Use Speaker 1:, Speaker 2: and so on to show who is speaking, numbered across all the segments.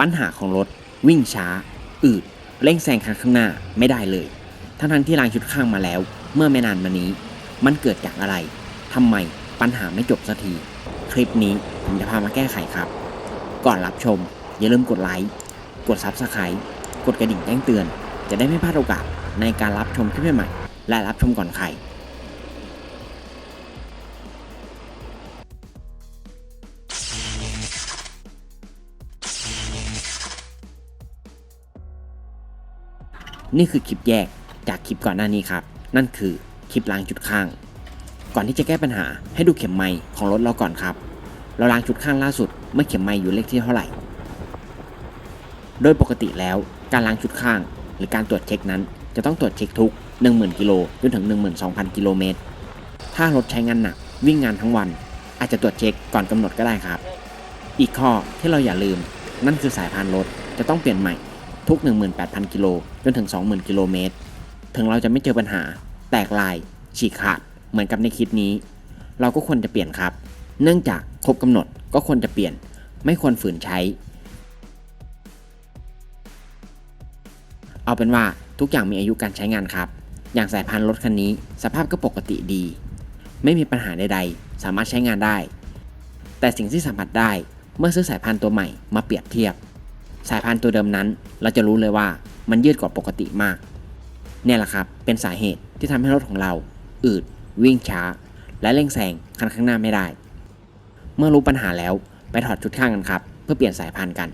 Speaker 1: ปัญหาของรถ วิ่งช้า อืด เร่งแซงคันข้างหน้าไม่ได้เลย ทั้งทั้งที่รางชุดข้างมาแล้ว เมื่อไม่นานมานี้ มันเกิดจากอะไรทำไมปัญหาไม่จบสักที คลิปนี้ผมจะพามาแก้ไขครับ ก่อนรับชม อย่าลืมกดไลค์ กด Subscribe กดกระดิ่งแจ้งเตือน จะได้ไม่พลาดโอกาสในการรับชมคลิปใหม่และรับชมก่อนใคร นี่คือคลิปแยกจากคลิปก่อนหน้านี้ครับ นั่นคือคลิปล้างจุดข้าง ก่อนที่จะแก้ปัญหาให้ดูเข็มไม้ของรถเราก่อนครับ เราล้างจุดข้างล่าสุดเมื่อเข็มไม้อยู่เลขที่เท่าไหร่ โดยปกติแล้วการล้างจุดข้าง หรือการตรวจเช็คนั้น จะต้องตรวจเช็คทุก 10,000 กิโลจนถึง 12,000 กิโลเมตร ถ้ารถใช้งานหนักวิ่งงานทั้งวัน อาจจะตรวจเช็คก่อนกำหนดก็ได้ครับ อีกข้อที่เราอย่าลืม นั่นคือสายพานรถจะต้องเปลี่ยนใหม่ ทุก 18,000 กิโลจนถึง 20,000 กิโลเมตร ถึงเราจะไม่เจอปัญหา แตกลาย ฉีกขาด เหมือนกับในคลิปนี้ เราก็ควรจะเปลี่ยนครับ เนื่องจากครบกำหนดก็ควรจะเปลี่ยน ไม่ควรฝืนใช้ เอาเป็นว่าทุกอย่างมีอายุการใช้งานครับ อย่างสายพานธุ์รถคันนี้ สภาพก็ปกติดี ไม่มีปัญหาใดๆ สามารถใช้งานได้ แต่สิ่งที่สัมผัสได้เมื่อซื้อสายพานธุ์ตัวใหม่มาเปรียบเทียบ สายพานตัวเดิมนั้น เราจะรู้เลยว่ามันยืดกว่าปกติมาก เนี่ยแหละครับเป็นสาเหตุที่ทำให้รถของเรา อืด วิ่งช้า และเร่งแซงคันข้างหน้าไม่ได้ เมื่อรู้ปัญหาแล้วไปถอดชุดข้างกันครับ เพื่อเปลี่ยนสายพานกัน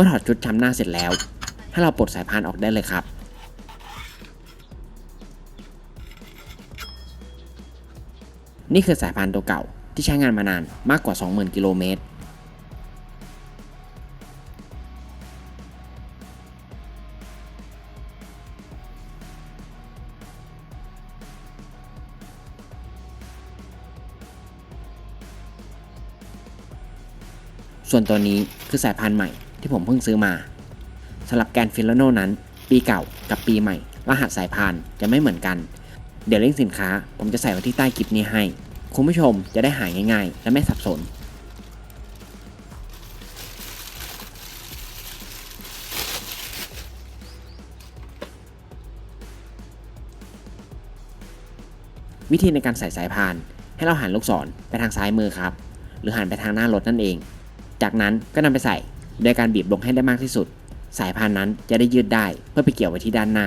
Speaker 1: มื่อถอดชุดช้ำหน้าเสร็จแล้ว ให้เราปลดสายพานออกได้เลยครับ นี่คือสายพานตัวเก่าที่ใช้งานมานานมากกว่า 20,000 กิโลเมตรส่วนตัวนี้คือสายพานใหม่ ที่ผมเพิ่งซื้อมาสำหรับแกนฟิลโนนั้น ปีเก่ากับปีใหม่ รหัสสายพานจะไม่เหมือนกัน เดี๋ยวลิงก์สินค้า ผมจะใส่ไว้ที่ใต้คลิปนี้ให้ คุณผู้ชมจะได้หายง่ายๆ และไม่สับสน วิธีในการใส่สายพาน ให้เราหันลูกศรไปทางซ้ายมือครับ หรือหันไปทางหน้ารถนั่นเอง จากนั้นก็นำไปใส่ โดยการบีบลงให้ได้มากที่สุด สายพานนั้นจะได้ยืดได้เพื่อไปเกี่ยวไว้ที่ด้านหน้า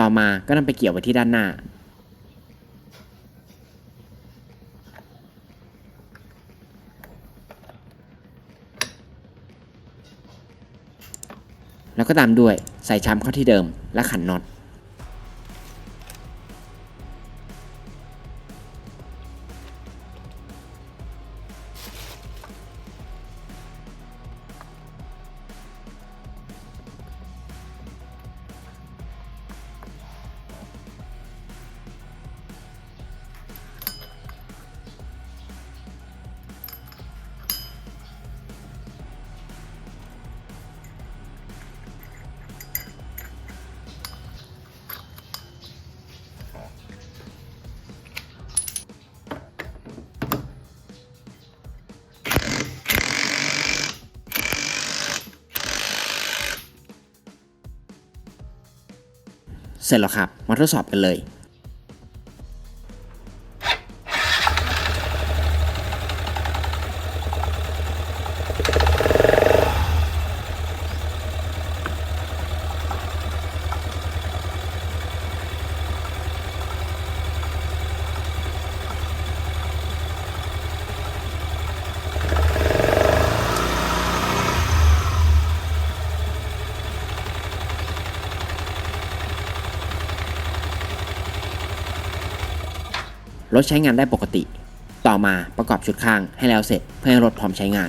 Speaker 1: ต่อมาก็นำไปเกี่ยวไว้ที่ด้านหน้าแล้วก็ตามด้วย ใส่ชามเข้าที่เดิมและขันน็อต เสร็จแล้วครับ มาทดสอบกันเลย รถใช้งานได้ปกติ ต่อมาประกอบชุดข้างให้แล้วเสร็จเพื่อให้รถพร้อมใช้งาน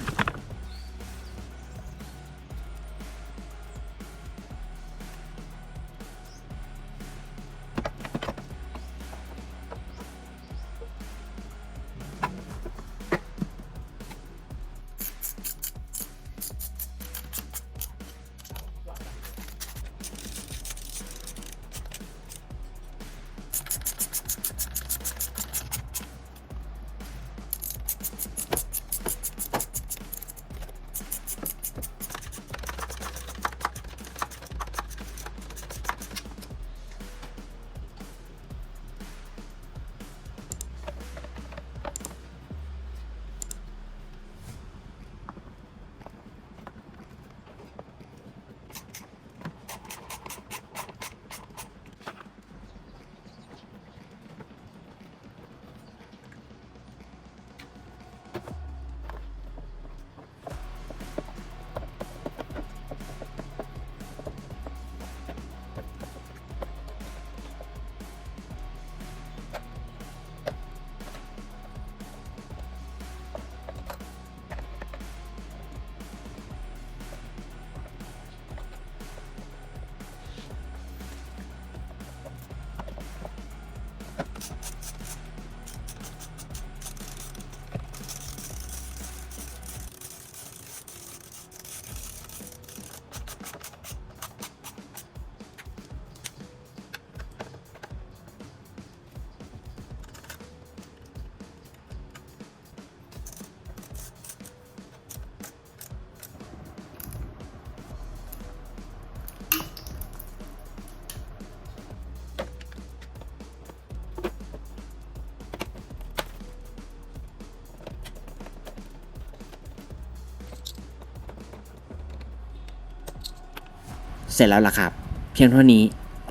Speaker 1: สร็จแล้วล่ะครับ เพียงเท่านี้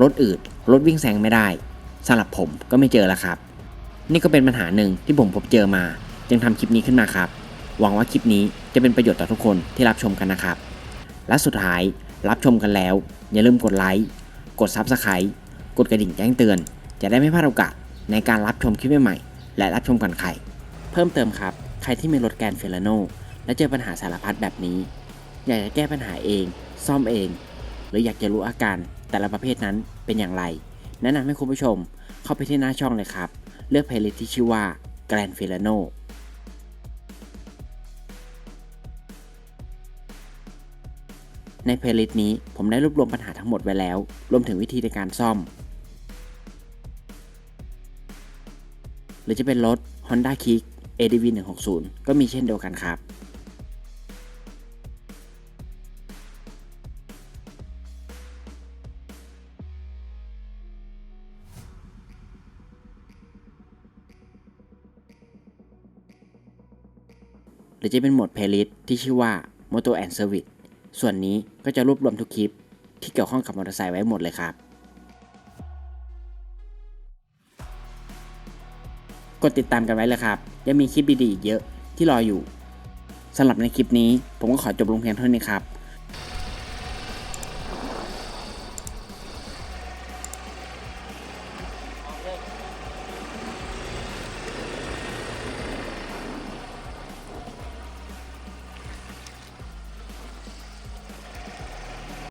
Speaker 1: รถอืดรถวิ่งแซงไม่ได้สำหรับผมก็ไม่เจอแล้วครับ นี่ก็เป็นปัญหาหนึ่งที่ผมพบเจอมา จึงทำคลิปนี้ขึ้นมาครับ หวังว่าคลิปนี้จะเป็นประโยชน์ต่อทุกคนที่รับชมกันนะครับ และสุดท้ายรับชมกันแล้ว อย่าลืมกดไลค์กด Subscribe กดกระดิ่งแจ้งเตือน จะได้ไม่พลาดโอกาสในการรับชมคลิปใหม่ๆและรับชมกันใครเพิ่มเติมครับ ใครที่มีรถแกนเฟลโนและเจอปัญหาสารพัดแบบนี้ อยากจะแก้ปัญหาเอง ซ่อมเอง หรืออยากจะรู้อาการแต่ละประเภทนั้นเป็นอย่างไร แนะนำให้คุณผู้ชมเข้าไปที่หน้าช่องเลยครับ เลือกเพลย์ลิสต์ที่ชื่อว่า Grand f i l a n o ในเพลย์ลิสต์นี้ผมได้รวบรวมปัญหาทั้งหมดไว้แล้ว รวมถึงวิธีในการซ่อม หรือจะเป็นรถ Honda Kick ADV 160 ก็มีเช่นเดียวกันครับ หรือจะเป็นโหมด Playlist ที่ชื่อว่า Moto and Service ส่วนนี้ก็จะรวบรวมทุกคลิปที่เกี่ยวข้องกับมอเตอร์ไซค์ไว้หมดเลยครับ กดติดตามกันไว้เลยครับ ยังมีคลิปดีๆอีกเยอะที่รออยู่สำหรับในคลิปนี้ผมก็ขอจบลงเพียงเท่านี้ครับ